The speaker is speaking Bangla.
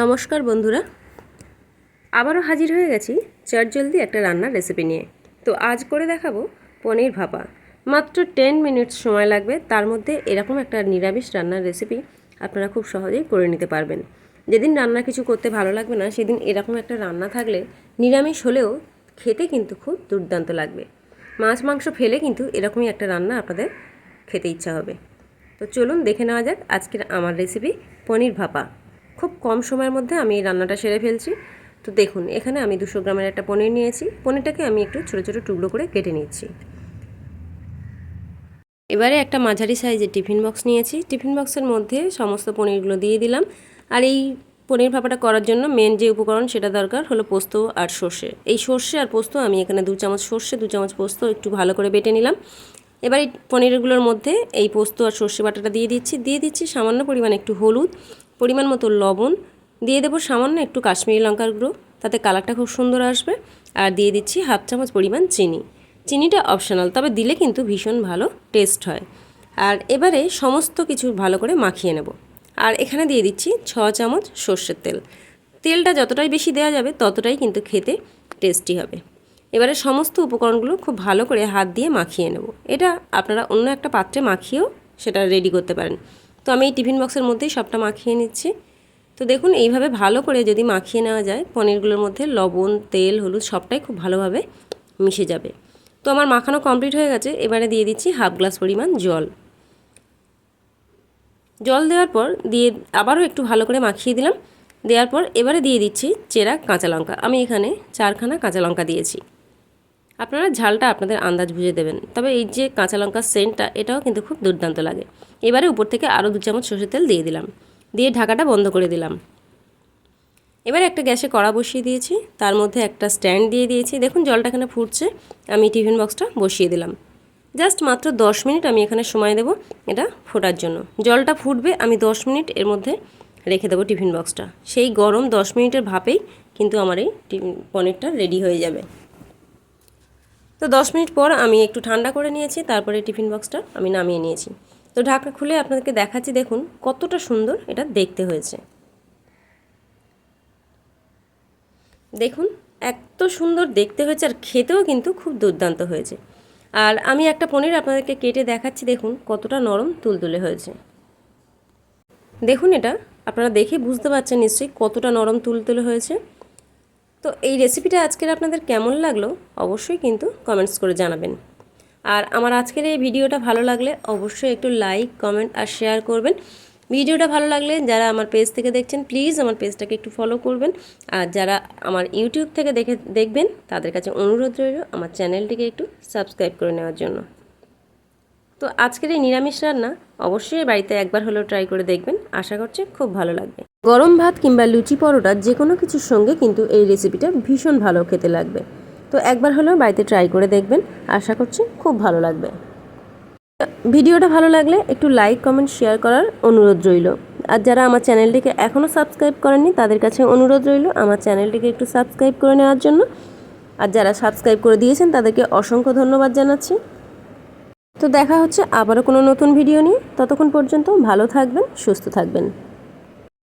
নমস্কার বন্ধুরা। আবারও হাজির হয়ে গেছি চটজলদি একটা রান্নার রেসিপি নিয়ে। তো আজ করে দেখাবো পনির ভাপা। মাত্র টেন মিনিটস সময় লাগবে, তার মধ্যে এরকম একটা নিরামিষ রান্নার রেসিপি আপনারা খুব সহজেই করে নিতে পারবেন। যেদিন রান্না কিছু করতে ভালো লাগবে না, সেদিন এরকম একটা রান্না থাকলে নিরামিষ হলেও খেতে কিন্তু খুব দুর্দান্ত লাগবে। মাছ মাংস ফেলে কিন্তু এরকমই একটা রান্না আপনাদের খেতে ইচ্ছা হবে। তো চলুন দেখে নেওয়া যাক আজকের আমার রেসিপি পনির ভাপা। খুব কম সময়ের মধ্যে আমি এই রান্নাটা সেরে ফেলছি। তো দেখুন, এখানে আমি দুশো গ্রামের একটা পনির নিয়েছি। পনিরটাকে আমি একটু ছোটো ছোটো টুকরো করে কেটে নিচ্ছি। এবারে একটা মাঝারি সাইজের টিফিন বক্স নিয়েছি। টিফিন বক্সের মধ্যে সমস্ত পনিরগুলো দিয়ে দিলাম। আর এই পনির ভাপাটা করার জন্য মেন যে উপকরণ সেটা দরকার হলো পোস্ত আর সর্ষে। এই সর্ষে আর পোস্ত আমি এখানে দু চামচ সর্ষে, দু চামচ পোস্ত একটু ভালো করে বেটে নিলাম। এবার এই পনিরগুলোর মধ্যে এই পোস্ত আর সর্ষে বাটাটা দিয়ে দিচ্ছি। দিয়ে দিচ্ছি সামান্য পরিমাণে একটু হলুদ। পরিমাণ মতো লবণ, দিয়ে দেবো সামান্য একটু কাশ্মীরি লঙ্কার গুঁড়ো, তাতে কালারটা খুব সুন্দর আসবে। আর দিয়ে দিচ্ছি হাফ চামচ পরিমাণ চিনি। চিনিটা অপশনাল তবে দিলে কিন্তু ভীষণ ভালো টেস্ট হয়। আর এবারে সমস্ত কিছু ভালো করে মাখিয়ে নেব। আর এখানে দিয়ে দিচ্ছি ছ চামচ সর্ষের তেল। তেলটা যতটাই বেশি দেওয়া যাবে, ততটাই কিন্তু খেতে টেস্টি হবে। এবারে সমস্ত উপকরণগুলো খুব ভালো করে হাত দিয়ে মাখিয়ে নেব। এটা আপনারা অন্য একটা পাত্রে মাখিয়েও সেটা রেডি করতে পারেন। তো আমি এই টিফিন বক্সের মধ্যেই সবটা মাখিয়ে নিচ্ছি। তো দেখুন, এইভাবে ভালো করে যদি মাখিয়ে নেওয়া যায়, পনিরগুলোর মধ্যে লবণ, তেল, হলুদ সবটাই খুব ভালোভাবে মিশে যাবে। তো আমার মাখানো কমপ্লিট হয়ে গেছে, এবারে দিয়ে দিচ্ছি হাফ গ্লাস পরিমাণ জল। জল দেওয়ার পর দিয়ে আবারও একটু ভালো করে মাখিয়ে দিলাম। দেওয়ার পর এবারে দিয়ে দিচ্ছি চেরা কাঁচা লঙ্কা। আমি এখানে চারখানা কাঁচা লঙ্কা দিয়েছি। আপনারা ঝালটা আপনাদের আন্দাজ বুঝে দেবেন। তবে এই যে কাঁচা লঙ্কার সেন্টটা, এটাও কিন্তু খুব দুর্দান্ত লাগে। এবারে উপর থেকে আরও দু চামচ সর্ষের তেল দিয়ে দিলাম। দিয়ে ঢাকাটা বন্ধ করে দিলাম। এবারে একটা গ্যাসে কড়া বসিয়ে দিয়েছি। তার মধ্যে একটা স্ট্যান্ড দিয়ে দিয়েছি। দেখুন, জলটা এখানে ফুটছে। আমি টিফিন বক্সটা বসিয়ে দিলাম। জাস্ট মাত্র দশ মিনিট আমি এখানে সময় দেব এটা ফোটার জন্য। জলটা ফুটবে, আমি দশ মিনিট এর মধ্যে রেখে দেবো টিফিন বক্সটা। সেই গরম দশ মিনিটের ভাপেই কিন্তু আমার এই পনিরটা রেডি হয়ে যাবে। তো দশ মিনিট পর আমি একটু ঠান্ডা করে নিয়েছি, তারপরে টিফিন বক্সটা আমি নামিয়ে নিয়েছি। তো ঢাকা খুলে আপনাদেরকে দেখাচ্ছি, দেখুন কতটা সুন্দর এটা দেখতে হয়েছে। দেখুন এত সুন্দর দেখতে হয়েছে, আর খেতেও কিন্তু খুব দুর্দান্ত হয়েছে। আর আমি একটা পনির আপনাদেরকে কেটে দেখাচ্ছি, দেখুন কতটা নরম তুলতুলে হয়েছে। দেখুন এটা, আপনারা দেখে বুঝতে পারছেন নিশ্চয়ই কতটা নরম তুলতুলে হয়েছে। তো এই রেসিপিটা আজকের আপনাদের কেমন লাগল অবশ্যই কিন্তু কমেন্টস করে জানাবেন। আর আমার আজকের এই ভিডিওটা ভালো লাগলে অবশ্যই একটু লাইক কমেন্ট আর শেয়ার করবেন। ভিডিওটা ভালো লাগলে যারা আমার পেজ থেকে দেখছেন প্লিজ আমার পেজটাকে একটু ফলো করবেন। আর যারা আমার ইউটিউব থেকে দেখে, দেখবেন, তাদের কাছে অনুরোধ রইল আমার চ্যানেলটিকে একটু সাবস্ক্রাইব করে নেওয়ার জন্য। তো আজকের এই নিরামিষ রান্না অবশ্যই বাড়িতে একবার হলেও ট্রাই করে দেখবেন। আশা করছি খুব ভালো লাগবে। গরম ভাত কিংবা লুচি পরোটা যে কোনো কিছুর সঙ্গে কিন্তু এই রেসিপিটা ভীষণ ভালো খেতে লাগবে। তো একবার হলেও বাড়িতে ট্রাই করে দেখবেন, আশা করছি খুব ভালো লাগবে। ভিডিওটা ভালো লাগলে একটু লাইক কমেন্ট শেয়ার করার অনুরোধ রইল। আর যারা আমার চ্যানেলটিকে এখনও সাবস্ক্রাইব করেননি, তাদের কাছে অনুরোধ রইল আমার চ্যানেলটিকে একটু সাবস্ক্রাইব করে নেওয়ার জন্য। আর যারা সাবস্ক্রাইব করে দিয়েছেন, তাদেরকে অসংখ্য ধন্যবাদ জানাচ্ছি। তো দেখা হচ্ছে আবারও কোনো নতুন ভিডিও নিয়ে। ততক্ষণ পর্যন্ত ভালো থাকবেন, সুস্থ থাকবেন।